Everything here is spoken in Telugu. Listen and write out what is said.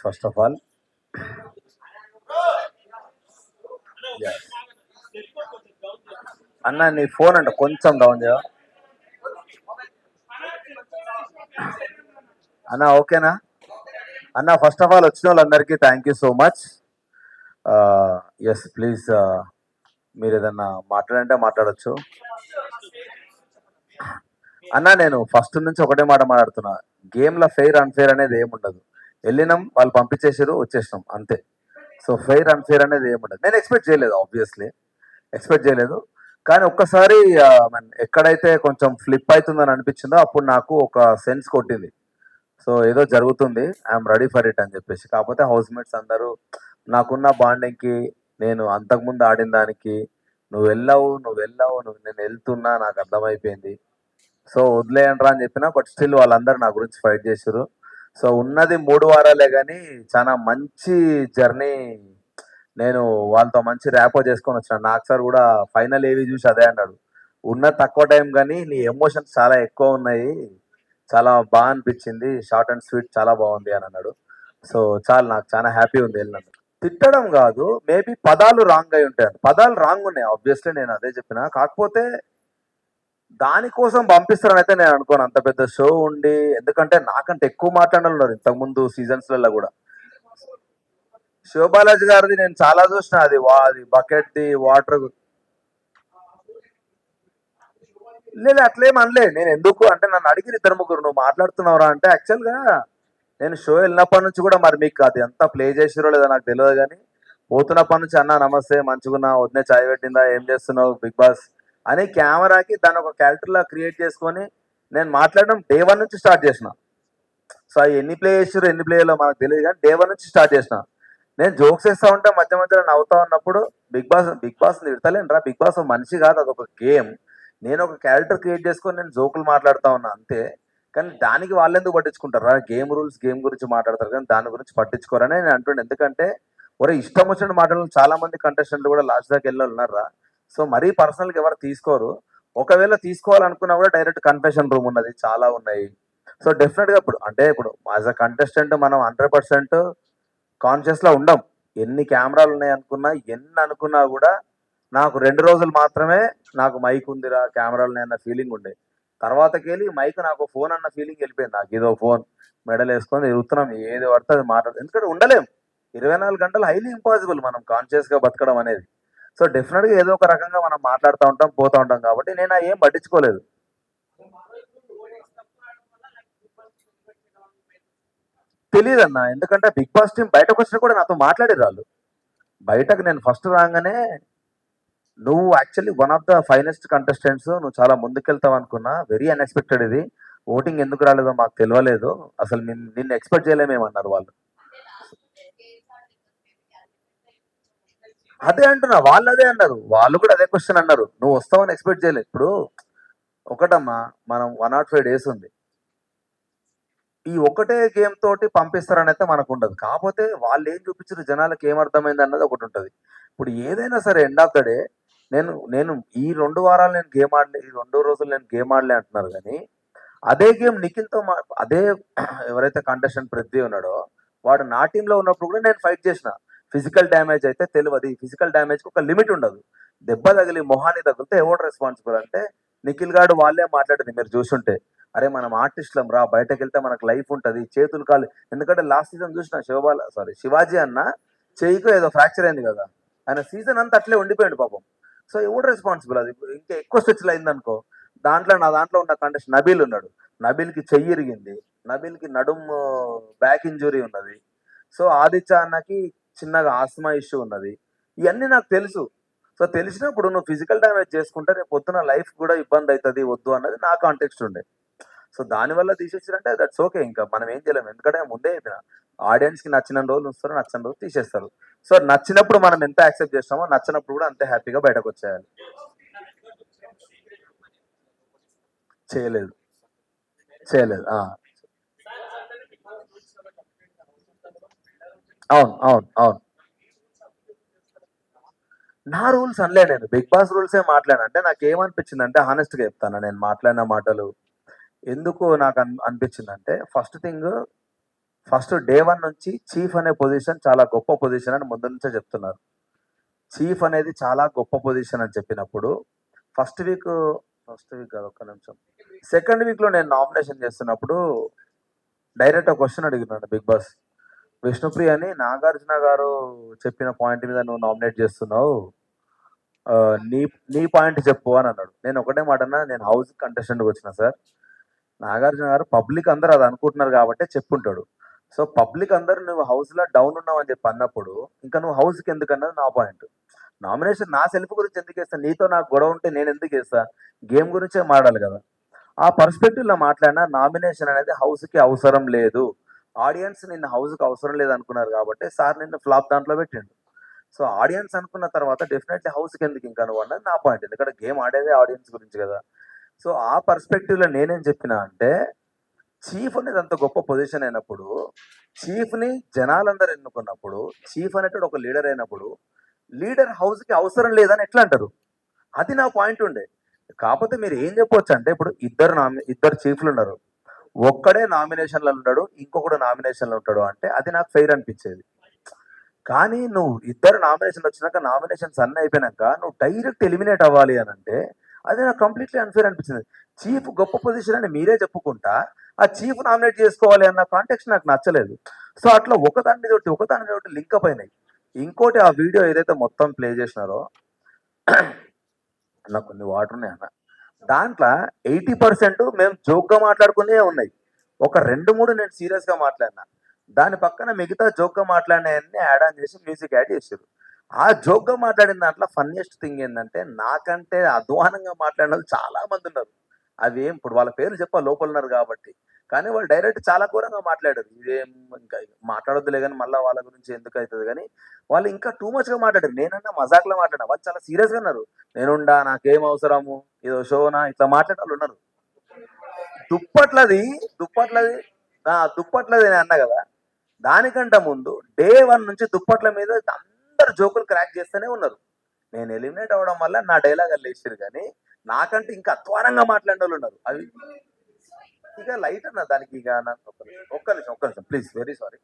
ఫస్ట్ ఆఫ్ ఆల్ అన్న నీ ఫోన్ అంట కొంచెం డౌన్ చేయ. అన్న ఓకేనా? అన్న ఫస్ట్ ఆఫ్ ఆల్ వచ్చిన వాళ్ళందరికీ thank you so much yes please మీరు ఏదన్నా మాట్లాడంటే మాట్లాడొచ్చు. అన్న నేను ఫస్ట్ నుంచి ఒకటే మాట మాట్లాడుతున్నా. గేమ్లో ఫెయిర్ అన్ఫెయిర్ అనేది ఏముండదు. వెళ్ళినాం వాళ్ళు పంపించేసారు వచ్చేసినాం అంతే. సో ఫెయిర్ అన్ఫెయిర్ అనేది ఏముండదు నేను ఎక్స్పెక్ట్ చేయలేదు ఆబ్వియస్లీ ఎక్స్పెక్ట్ చేయలేదు. కానీ ఒక్కసారి ఎక్కడైతే కొంచెం ఫ్లిప్ అవుతుందని అనిపించిందో అప్పుడు నాకు ఒక సెన్స్ కొట్టింది. సో ఏదో జరుగుతుంది ఐఎమ్ రెడీ ఫర్ ఇట్ అని చెప్పేసి. కాకపోతే హౌస్ మేట్స్ అందరూ నాకున్న బాండింగ్కి నేను అంతకుముందు ఆడిన దానికి నువ్వు వెళ్ళావు నువ్వు వెళ్ళావు నువ్వు నేను వెళ్తున్నా నాకు అర్థమైపోయింది. సో వదిలేయండి అని చెప్పిన బట్ స్టిల్ వాళ్ళందరూ నా గురించి ఫైట్ చేశారు. సో ఉన్నది మూడు వారాలే కానీ చాలా మంచి జర్నీ నేను వాళ్ళతో మంచి ర్యాపో చేసుకొని వచ్చిన. నాకు సార్ కూడా ఫైనల్ ఏవి చూసి అదే అన్నాడు. ఉన్న తక్కువ టైం కానీ నీ ఎమోషన్స్ చాలా ఎక్కువ ఉన్నాయి. చాలా బాగా అనిపించింది. షార్ట్ అండ్ స్వీట్ చాలా బాగుంది అని అన్నాడు. సో చాలా నాకు చాలా హ్యాపీ ఉంది వెళ్ళినందుకు. తిట్టడం కాదు మేబీ పదాలు రాంగ్ అయి ఉంటాయి. పదాలు రాంగ్ ఉన్నాయి ఆబ్వియస్లీ నేను అదే చెప్పిన. కాకపోతే దానికోసం పంపిస్తారని అయితే నేను అనుకోను. అంత పెద్ద షో ఉండి ఎందుకంటే నాకంటే ఎక్కువ మాట్లాడాలి ఉన్నారు ఇంతకుముందు సీజన్స్లలో కూడా. శివబాలాజీ గారిది నేను చాలా చూసిన అది అది బకెట్ ది వాటర్ లేదు అట్లేం అనలే. నేను ఎందుకు అంటే నన్ను అడిగిన ఇద్దరు ముగ్గురు నువ్వు మాట్లాడుతున్నావురా? అంటే యాక్చువల్గా నేను షో వెళ్ళినప్పటి నుంచి కూడా మరి మీకు అది ఎంత ప్లే చేసిరో లేదో నాకు తెలియదు కానీ పోతున్నప్పటి నుంచి అన్న నమస్తే మంచిగున్నా వదిన చాయ్ పెట్టిందా ఏం చేస్తున్నావు బిగ్ బాస్? అనే కెమెరాకి దాని ఒక క్యారెక్టర్లా క్రియేట్ చేసుకొని నేను మాట్లాడడం డే వన్ నుంచి స్టార్ట్ చేసిన. సో ఎన్ని ప్లే చేసారు ఎన్ని ప్లేయర్లో మనకు తెలియదు కానీ డే వన్ నుంచి స్టార్ట్ చేసిన. నేను జోక్స్ వేస్తా ఉంటే మధ్య మధ్యలో నవ్వుతా ఉన్నప్పుడు బిగ్ బాస్ బిగ్ బాస్ తిడతలేనరా బిగ్ బాస్ మనిషి కాదు అదొక గేమ్ నేను ఒక క్యారెక్టర్ క్రియేట్ చేసుకొని నేను జోకులు మాట్లాడుతా ఉన్నా అంతే. కానీ దానికి వాళ్ళు ఎందుకు పట్టించుకుంటారా గేమ్ రూల్స్ గేమ్ గురించి మాట్లాడతారు కానీ దాని గురించి పట్టించుకోరని నేను అంటుండే. ఎందుకంటే ఒరే ఇష్టం వచ్చిన మాట్లాడాలి చాలా మంది కంటెస్టెంట్లు కూడా లాస్ట్ దాకా వెళ్ళి ఉన్నారా సో మరీ పర్సనల్గా ఎవరు తీసుకోరు. ఒకవేళ తీసుకోవాలనుకున్నా కూడా డైరెక్ట్ కన్ఫెషన్ రూమ్ ఉన్నది చాలా ఉన్నాయి. సో డెఫినెట్గా ఇప్పుడు అంటే ఇప్పుడు యాజ్ అ కంటెస్టెంట్ మనం హండ్రెడ్ పర్సెంట్ కాన్షియస్లో ఉండం. ఎన్ని కెమెరాలు ఉన్నాయి అనుకున్నా ఎన్ని అనుకున్నా కూడా నాకు రెండు రోజులు మాత్రమే నాకు మైక్ ఉందిరా కెమెరాలు ఉన్నాయి అన్న ఫీలింగ్ ఉండే. తర్వాతకి వెళ్ళి మైక్ నాకు ఫోన్ అన్న ఫీలింగ్ వెళ్ళిపోయింది. నాకు ఇదో ఫోన్ మెడల్ వేసుకొని తిరుగుతున్నాం ఏది పడితే అది మాట్లాడదు ఎందుకంటే ఉండలేం. ఇరవై నాలుగు గంటలు హైలీ ఇంపాసిబుల్ మనం కాన్షియస్గా బతకడం అనేది. సో డెఫినెట్గా ఏదో ఒక రకంగా మనం మాట్లాడుతూ ఉంటాం పోతూ ఉంటాం కాబట్టి నేను ఏం పట్టించుకోలేదు. తెలియదు ఎందుకంటే బిగ్ బాస్ టీం బయటకు వచ్చినా కూడా నాతో మాట్లాడారు వాళ్ళు. బయటకు నేను ఫస్ట్ రాగానే నువ్వు actually one of the finest contestants నువ్వు చాలా ముందుకెళ్తావు అనుకున్నా వెరీ అన్ఎక్స్పెక్టెడ్ ఇది. ఓటింగ్ ఎందుకు రాలేదో మాకు తెలియలేదు అసలు నిన్ను ఎక్స్పెక్ట్ చేయలేమేమన్నారు వాళ్ళు. అదే అంటున్నా వాళ్ళు అదే అన్నారు. వాళ్ళు కూడా అదే క్వశ్చన్ అన్నారు. నువ్వు వస్తావని ఎక్స్పెక్ట్ చేయలేదు. ఇప్పుడు ఒకటమ్మా మనం వన్ నాట్ ఫైవ్ డేస్ ఉంది. ఈ ఒకటే గేమ్ తోటి పంపిస్తారని అయితే మనకు ఉండదు కాకపోతే వాళ్ళు ఏం చూపించారు జనాలకు ఏం అర్థమైంది అన్నది ఒకటి ఉంటుంది. ఇప్పుడు ఏదైనా సరే ఎండ్ ఆఫ్ ద డే నేను నేను ఈ రెండు వారాలు నేను గేమ్ ఆడలే ఈ రెండు రోజులు నేను గేమ్ ఆడలే అంటున్నారు కానీ అదే గేమ్ నిఖిల్తో మా అదే ఎవరైతే కంటెస్టెంట్ పృథ్వీ ఉన్నాడో వాడు నా టీంలో ఉన్నప్పుడు కూడా నేను ఫైట్ చేసిన. ఫిజికల్ డ్యామేజ్ అయితే తెలియదు ఈ ఫిజికల్ డ్యామేజ్కి ఒక లిమిట్ ఉండదు. దెబ్బ తగిలి మొహాన్ని తగిలితే ఎవరు రెస్పాన్సిబుల్ అంటే నిఖిల్ గాడు వాళ్ళే మాట్లాడింది మీరు చూసుంటే. అరే మనం ఆర్టిస్ట్లం రా బయటకు వెళ్తే మనకు లైఫ్ ఉంటుంది చేతులు కాలు ఎందుకంటే లాస్ట్ సీజన్ చూసిన శివబాల సారీ శివాజీ అన్న చేయికు ఏదో ఫ్రాక్చర్ అయింది కదా. ఆయన సీజన్ అంతా అట్లే ఉండిపోయాడు పాపం. సో ఎవడు రెస్పాన్సిబుల్ అది? ఇంకా ఎక్కువ స్ట్రెచ్లు అయిందనుకో దాంట్లో నా దాంట్లో ఉన్న కంటెస్ట్ నబీల్ ఉన్నాడు. నబీల్కి చెయ్యి ఇరిగింది. నబీల్కి నడుము బ్యాక్ ఇంజురీ ఉన్నది. సో ఆదిత్య అన్నకి చిన్నగా ఆస్మా ఇష్యూ ఉన్నది. ఇవన్నీ నాకు తెలుసు. సో తెలిసినప్పుడు నువ్వు ఫిజికల్ డ్యామేజ్ చేసుకుంటే రేపు పొద్దున లైఫ్ కూడా ఇబ్బంది అవుతుంది వద్దు అన్నది నా కాంటెక్స్ట్ ఉండే. సో దానివల్ల తీసేసారంటే దట్స్ ఓకే ఇంకా మనం ఏం చేయలేము ఎందుకంటే ముందే చెప్పిన నచ్చిన రోజులు ఉంచుతారు నచ్చిన రోజు తీసేస్తారు. సో నచ్చినప్పుడు మనం ఎంత యాక్సెప్ట్ చేస్తామో నచ్చినప్పుడు కూడా అంతే హ్యాపీగా బయటకు వచ్చేయాలి. చేయలేదు. చేయలేదు ఆ. అవును అవును అవును. నా రూల్స్ అనలే నేను. బిగ్ బాస్ రూల్సే మాట్లాడాను. అంటే నాకు ఏమనిపించింది అంటే హానెస్ట్గా చెప్తాను. నేను మాట్లాడిన మాటలు ఎందుకు నాకు అన్- అనిపించింది అంటే first thing first day one నుంచి చీఫ్ అనే పొజిషన్ చాలా గొప్ప పొజిషన్ అని ముందు నుంచే చెప్తున్నారు. చీఫ్ అనేది చాలా గొప్ప పొజిషన్ అని చెప్పినప్పుడు ఫస్ట్ వీక్ ఫస్ట్ వీక్ కాదు ఒక్క నిమిషం. సెకండ్ వీక్లో నేను నామినేషన్ చేస్తున్నప్పుడు డైరెక్ట్ క్వశ్చన్ అడిగినాను బిగ్ బాస్. విష్ణుప్రియ అని నాగార్జున గారు చెప్పిన పాయింట్ మీద నువ్వు నామినేట్ చేస్తున్నావు. నీ నీ పాయింట్ చెప్పు అని అన్నాడు. నేను ఒకటే మాట అన్నా నేను హౌస్ కంటెస్టెంట్కి వచ్చిన సార్. నాగార్జున గారు పబ్లిక్ అందరూ అది అనుకుంటున్నారు కాబట్టి చెప్పుంటాడు. సో పబ్లిక్ అందరూ నువ్వు హౌస్లో డౌన్ ఉన్నావు అని చెప్పి అన్నప్పుడు ఇంకా నువ్వు హౌస్కి ఎందుకన్నది నా పాయింట్. నామినేషన్ నా సెల్ఫ్ గురించి ఎందుకు వేస్తా? నీతో నాకు గొడవ ఉంటే నేను ఎందుకు వేస్తా? గేమ్ గురించే మాట్లాడాలి కదా. ఆ పర్స్పెక్టివ్లో మాట్లాడినా నామినేషన్ అనేది హౌస్కి అవసరం లేదు. ఆడియన్స్ నిన్న హౌస్కి అవసరం లేదు అనుకున్నారు కాబట్టి సార్ నిన్న ఫ్లాప్ దాంట్లో పెట్టిండు. సో ఆడియన్స్ అనుకున్న తర్వాత డెఫినెట్లీ హౌస్కి ఎందుకు ఇంకా నువ్వు అన్నది నా పాయింట్. ఎందుకంటే గేమ్ ఆడేదే ఆడియన్స్ గురించి కదా. సో ఆ పర్స్పెక్టివ్లో నేనేం చెప్పిన అంటే చీఫ్ అనేది అంత గొప్ప పొజిషన్ అయినప్పుడు చీఫ్ని జనాలందరూ ఎన్నుకున్నప్పుడు చీఫ్ అనేటువంటి ఒక లీడర్ అయినప్పుడు లీడర్ హౌస్కి అవసరం లేదని ఎట్లా అంటారు? అది నా పాయింట్ ఉండే. కాకపోతే మీరు ఏం చెప్పొచ్చు అంటే ఇప్పుడు ఇద్దరు నామి ఇద్దరు చీఫ్లు ఉన్నారు. ఒక్కడే నామినేషన్లో ఉంటాడు ఇంకొకడు నామినేషన్లో ఉంటాడు అంటే అది నాకు ఫెయిర్ అనిపించేది. కానీ నువ్వు ఇద్దరు నామినేషన్ వచ్చినాక నామినేషన్స్ అన్నీ అయిపోయినాక నువ్వు డైరెక్ట్ ఎలిమినేట్ అవ్వాలి అని అంటే అది నాకు కంప్లీట్లీ అన్ఫేర్ అనిపించింది. చీఫ్ గొప్ప పొజిషన్ అని మీరే చెప్పుకుంటా ఆ చీఫ్ నామినేట్ చేసుకోవాలి అన్న కాంటెక్స్ నాకు నచ్చలేదు. సో అట్లా ఒకదాని మీద ఒకటి ఒకదాని మీద ఒకటి లింక్ అప్ అయినాయి. ఇంకోటి ఆ వీడియో ఏదైతే మొత్తం ప్లే చేసినారో నాకు కొన్ని వాటర్ ఉన్నాయి అన్న దాంట్లో ఎయిటీ పర్సెంట్ మేము జోక్గా మాట్లాడుకునే ఉన్నాయి. ఒక రెండు మూడు నేను సీరియస్గా మాట్లాడినా. దాని పక్కన మిగతా జోక్గా మాట్లాడినవన్నీ యాడ్ ఆన్ చేసి మ్యూజిక్ యాడ్ చేశారు. ఆ జోక్గా మాట్లాడిన దాంట్లో ఫన్నెస్ట్ థింగ్ ఏంటంటే నాకంటే అధ్వానంగా మాట్లాడిన వాళ్ళు చాలా మంది ఉన్నారు. అవి ఏం ఇప్పుడు వాళ్ళ పేరు చెప్ప లోపల ఉన్నారు కాబట్టి. కానీ వాళ్ళు డైరెక్ట్ చాలా ఘోరంగా మాట్లాడారు. ఇదేం ఇంకా మాట్లాడొద్దులే కానీ మళ్ళీ వాళ్ళ గురించి ఎందుకు అవుతుంది కానీ వాళ్ళు ఇంకా టూ మచ్గా మాట్లాడారు. నేనన్నా మజాక్లో మాట్లాడినా. వాళ్ళు చాలా సీరియస్గా ఉన్నారు. నేనుండా నాకేం అవసరము? ఏదో షోనా ఇట్లా మాట్లాడే వాళ్ళు ఉన్నారు. దుప్పట్లది దుప్పట్లది ఆ, దుప్పట్లది నేను అన్నా కదా దానికంటే ముందు డే వన్ నుంచి దుప్పట్ల మీద అందరు జోకులు క్రాక్ చేస్తూనే ఉన్నారు. నేను ఎలిమినేట్ అవ్వడం వల్ల నా డైలాగ్ లేచారు కానీ నాకంటే ఇంకా అధ్వానంగా మాట్లాడే వాళ్ళు ఉన్నారు. అవి ఇక లైట్ అన్న దానికి ఇక నాకు ఒక్క నిమిషం ఒక్క నిమిషం ప్లీజ్ వెరీ సారీ